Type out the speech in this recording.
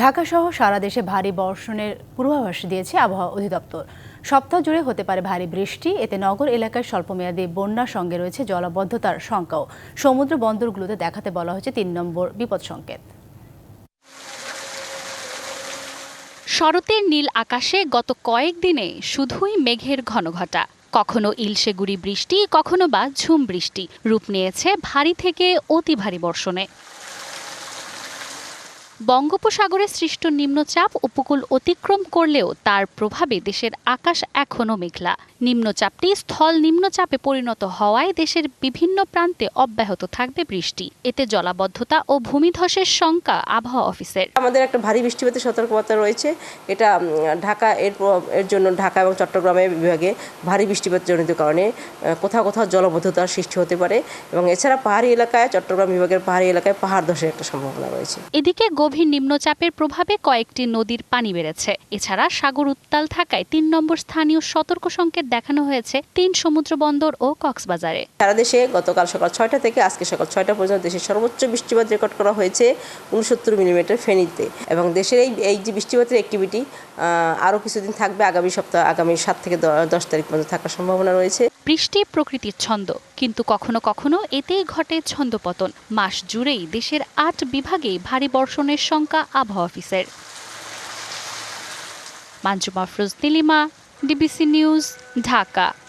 ঢাকাসহ সারা দেশে ভারী বর্ষণের পূর্বাভাস দিয়েছে আবহাওয়া অধিদপ্তর। সপ্তাহ জুড়ে হতে পারে ভারী বৃষ্টি। এতে নগর এলাকায় স্বল্পমেয়াদী বন্যার সঙ্গে রয়েছে জলাবদ্ধতার শঙ্কাও। সমুদ্র বন্দরগুলোতে দেখাতে বলা হয়েছে তিন নম্বর বিপদ সংকেত। শরতের নীল আকাশে গত কয়েকদিনে শুধুই মেঘের ঘনঘটা। কখনো ইলশেগুড়ি বৃষ্টি, কখনো বা ঝুম বৃষ্টি। রূপ নিয়েছে ভারী থেকে অতি ভারী বর্ষণে। বঙ্গোপসাগরে সৃষ্ট নিম্নচাপ উপকূল অতিক্রম করলেও তার প্রভাবে দেশের আকাশ এখনও মেঘলা। নিম্নচাপটি স্থল নিম্নচাপে পরিণত হওয়ায় দেশের বিভিন্ন প্রান্তে অব্যাহত থাকবে বৃষ্টি। এতে জলাবদ্ধতা ও ভূমিধসের শঙ্কা আবহাওয়া অফিসের। আমাদের একটা ভারী বৃষ্টিপাতের সতর্কতা রয়েছে। এটা ঢাকা এর এর জন্য ঢাকা এবং চট্টগ্রামের বিভাগে ভারী বৃষ্টিপাত জনিত কারণে কোথাও কোথাও জলবদ্ধতার সৃষ্টি হতে পারে। এবং এছাড়া পাহাড়ি এলাকায় চট্টগ্রাম বিভাগের পাহাড়ি এলাকায় পাহাড় ধসের একটা সম্ভাবনা রয়েছে। এদিকে গভীর নিম্নচাপের প্রভাবে কয়েকটি নদীর পানি বেড়েছে। এছাড়া সাগর উত্তাল থাকায় তিন নম্বর স্থানীয় সতর্ক সংকেত দেখানো হয়েছে তিন সমুদ্র বন্দর ও কক্সবাজারে। সারা দেশে গতকাল সকাল ছয়টা থেকে আজকে সকাল ছয়টা পর্যন্ত দেশের সর্বোচ্চ বৃষ্টিপাত রেকর্ড করা হয়েছে উনসত্তর মিলিমিটার ফেনীতে। এবং দেশের এই এই যে বৃষ্টিপাতের অ্যাক্টিভিটি আরও কিছুদিন থাকবে আগামী সপ্তাহ, আগামী সাত থেকে দশ তারিখ পর্যন্ত থাকার সম্ভাবনা রয়েছে। বৃষ্টি প্রকৃতির ছন্দ। কিন্তু কখনো কখনো এতেই ঘটে ছন্দপতন। মাস জুড়েই দেশের আট বিভাগে ভারী বর্ষণের শঙ্কা আবহাওয়া অফিসের। Manjuma Feroz Nilima, DBC news, Dhaka.